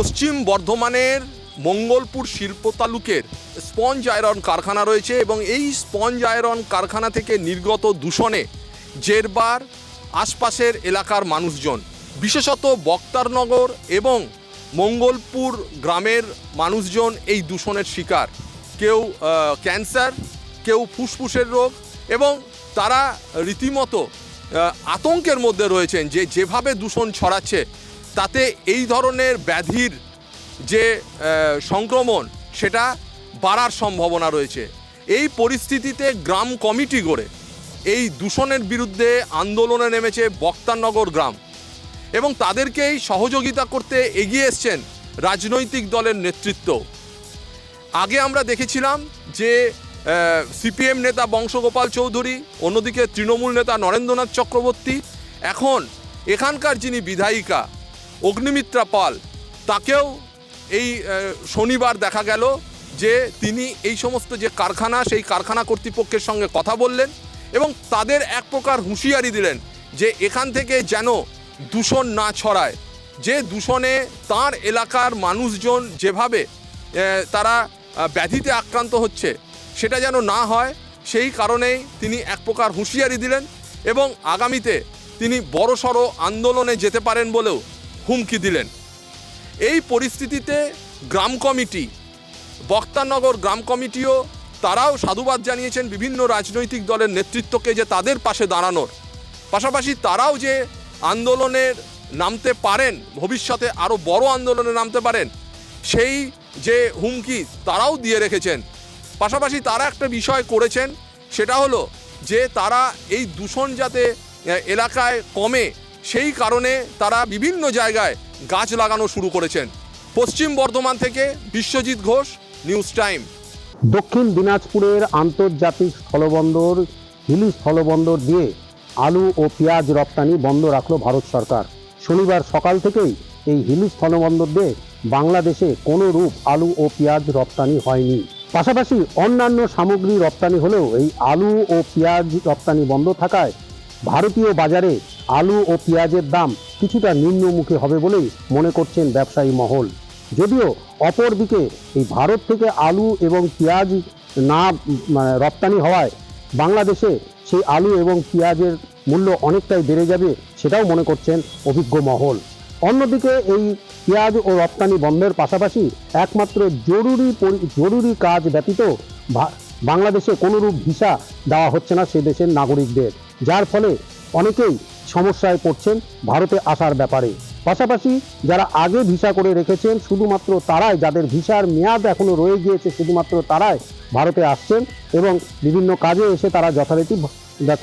পশ্চিম বর্ধমানের মঙ্গলপুর শিল্প তালুকের sponge iron কারখানা রয়েছে এবং এই স্পঞ্জ আয়রন কারখানা থেকে নির্গত দূষণে জেরবার আশপাশের এলাকার মানুষজন, বিশেষত বক্তারনগর এবং মঙ্গলপুর গ্রামের মানুষজন এই দূষণের শিকার। কেউ ক্যান্সার, কেউ ফুসফুসের রোগ এবং তারা রীতিমতো আতঙ্কের মধ্যে রয়েছেন যে যেভাবে দূষণ ছড়াচ্ছে তাতে এই ধরনের ব্যাধির যে সংক্রমণ, সেটা বাড়ার সম্ভাবনা রয়েছে। এই পরিস্থিতিতে গ্রাম কমিটি গড়ে এই দূষণের বিরুদ্ধে আন্দোলনে নেমেছে বক্তারনগর গ্রাম এবং তাদেরকেই সহযোগিতা করতে এগিয়ে এসছেন রাজনৈতিক দলের নেতৃত্ব। আগে আমরা দেখেছিলাম যে সিপিএম নেতা বংশগোপাল চৌধুরী, অন্যদিকে তৃণমূল নেতা নরেন্দ্রনাথ চক্রবর্তী, এখন এখানকার যিনি বিধায়িকা অগ্নিমিত্রা পাল। তাকেও এই শনিবার দেখা গেল যে তিনি এই সমস্ত যে কারখানা, সেই কারখানা কর্তৃপক্ষের সঙ্গে কথা বললেন এবং তাদের এক প্রকার হুঁশিয়ারি দিলেন যে এখান থেকে যেন দূষণ না ছড়ায়, যে দূষণে তার এলাকার মানুষজন যেভাবে তারা ব্যাধিতে আক্রান্ত হচ্ছে, সেটা যেন না হয়, সেই কারণেই তিনি এক প্রকার হুঁশিয়ারি দিলেন এবং আগামীতে তিনি বড়সড় আন্দোলনে যেতে পারেন বলেও হুমকি দিলেন। এই পরিস্থিতিতে গ্রাম কমিটি, বক্তানগর গ্রাম কমিটিও তারাও সাধুবাদ জানিয়েছেন বিভিন্ন রাজনৈতিক দলের নেতৃত্বকে যে তাদের পাশে দাঁড়ানোর। পাশাপাশি তারাও যে আন্দোলনের নামতে পারেন, ভবিষ্যতে আরও বড় আন্দোলনে নামতে পারেন, সেই যে হুমকি তারাও দিয়ে রেখেছেন। পাশাপাশি তারা একটা বিষয় করেছেন, সেটা হলো যে তারা এই দূষণ যাতে এলাকায় কমে সেই কারণে তারা বিভিন্ন জায়গায় গাছ লাগানো শুরু করেছেন। পশ্চিম বর্ধমান থেকে বিশ্বজিৎ ঘোষ, নিউজ টাইম। দক্ষিণ দিনাজপুরের আন্তর্জাতিক স্থলবন্দর, হিলি স্থলবন্দর দিয়ে আলু ও পেঁয়াজ রপ্তানি বন্ধ রাখল ভারত সরকার। শনিবার সকাল থেকেই এই হিলি স্থলবন্দর দিয়ে বাংলাদেশে কোনো রূপ আলু ও পেঁয়াজ রপ্তানি হয়নি। পাশাপাশি অন্যান্য সামগ্রী রপ্তানি হলেও এই আলু ও পেঁয়াজ রপ্তানি বন্ধ থাকায় ভারতীয় বাজারে আলু ও পেঁয়াজের দাম কিছুটা নিম্নমুখী হবে বলেই মনে করছেন ব্যবসায়ী মহল। যদিও অপরদিকে এই ভারত থেকে আলু এবং পেঁয়াজ না মানে রপ্তানি হওয়ায় বাংলাদেশে সেই আলু এবং পেঁয়াজের মূল্য অনেকটাই বেড়ে যাবে সেটাও মনে করছেন অভিজ্ঞ মহল। অন্যদিকে এই পেঁয়াজ ও রপ্তানি বন্ধের পাশাপাশি একমাত্র জরুরি জরুরি কাজ ব্যতীত বাংলাদেশে কোনোরূপ ভিসা দেওয়া হচ্ছে না সে দেশের নাগরিকদের। যার ফলে অনেকেই সমস্যায় পড়ছেন ভারতে আসার ব্যাপারে। পাশাপাশি যারা আগে ভিসা করে রেখেছেন, শুধুমাত্র তারাই, যাদের ভিসার মেয়াদ এখনও রয়ে গিয়েছে, শুধুমাত্র তারাই ভারতে আসছেন এবং বিভিন্ন কাজে এসে তারা যথারীতি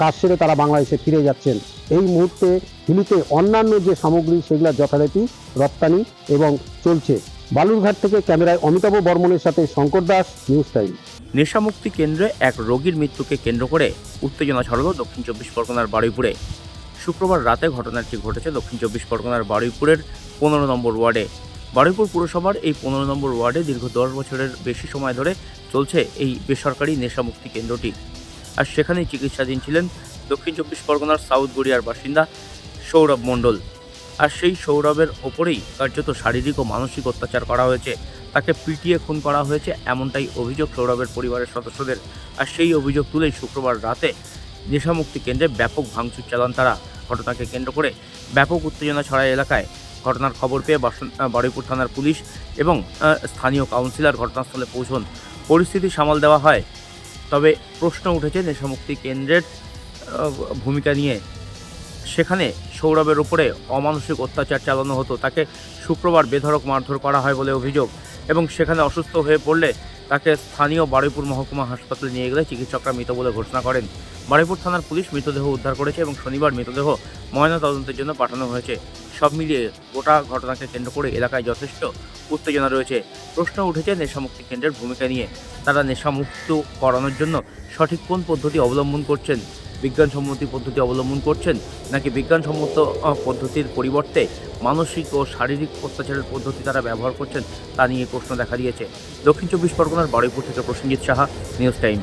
কাজ সেরে তারা বাংলাদেশে ফিরে যাচ্ছেন। এই মুহূর্তে হিলিতে অন্যান্য যে সামগ্রী, সেগুলো যথারীতি রপ্তানি এবং চলছে। বালুরঘাট থেকে ক্যামেরায় অমিতাভ বর্মনের সাথে শঙ্কর দাস, নিউজ টাইম। নেশামুক্তি কেন্দ্রে এক রোগীর মৃত্যুকে কেন্দ্র করে উত্তেজনা ছড়ালো দক্ষিণ চব্বিশ পরগনার বারুইপুরে। শুক্রবার রাতে ঘটনাটি ঘটেছে দক্ষিণ চব্বিশ পরগনার বারুইপুরের পনেরো নম্বর ওয়ার্ডে। বারুইপুর পুরসভার এই পনেরো নম্বর ওয়ার্ডে দীর্ঘ দশ বছরের বেশি সময় ধরে চলছে এই বেসরকারি নেশামুক্তি কেন্দ্রটি। আর সেখানেই চিকিৎসাধীন ছিলেন দক্ষিণ চব্বিশ পরগনার সাউথ গড়িয়ার বাসিন্দা সৌরভ মণ্ডল। আর সেই সৌরভের ওপরেই কার্যত শারীরিক ও মানসিক অত্যাচার করা হয়েছে। তাকে পিটিয়ে খুন করা হয়েছে এমনটাই অভিযোগ সৌরভের পরিবারের সদস্যদের। আর সেই অভিযোগ তুলেই শুক্রবার রাতে নেশামুক্তি কেন্দ্রে ব্যাপক ভাঙচুর চালান তারা। ঘটনাকে কেন্দ্র করে ব্যাপক উত্তেজনা ছড়ায় এলাকায়। ঘটনার খবর পেয়ে বারুইপুর থানার পুলিশ এবং স্থানীয় কাউন্সিলর ঘটনাস্থলে পৌঁছন। পরিস্থিতি সামাল দেওয়া হয়। তবে প্রশ্ন উঠেছে নেশামুক্তি কেন্দ্রের ভূমিকা নিয়ে। সেখানে সৌরভের উপরে অমানসিক অত্যাচার চালানো হতো। তাকে শুক্রবার বেধড়ক মারধর করা হয় বলে অভিযোগ এবং সেখানে অসুস্থ হয়ে পড়লে তাকে স্থানীয় বারুইপুর মহকুমা হাসপাতালে নিয়ে গেলে চিকিৎসকরা মৃত বলে ঘোষণা করেন। বারুইপুর থানার পুলিশ মৃতদেহ উদ্ধার করেছে এবং শনিবার মৃতদেহ ময়না তদন্তের জন্য পাঠানো হয়েছে। সব মিলিয়ে গোটা ঘটনাকে কেন্দ্র করে এলাকায় যথেষ্ট উত্তেজনা রয়েছে। প্রশ্ন উঠেছে নেশামুক্তি কেন্দ্রের ভূমিকা নিয়ে। তারা নেশামুক্ত করানোর জন্য সঠিক কোন পদ্ধতি অবলম্বন করছেন? বিজ্ঞানসম্মতি পদ্ধতি অবলম্বন করছেন নাকি বিজ্ঞানসম্মত পদ্ধতির পরিবর্তে মানসিক ও শারীরিক অত্যাচারের পদ্ধতি তারা ব্যবহার করছেন তা নিয়ে প্রশ্ন দেখা দিয়েছে। দক্ষিণ চব্বিশ পরগনার বারুইপুর থেকে প্রসেনজিৎ সাহা, নিউজ টাইম।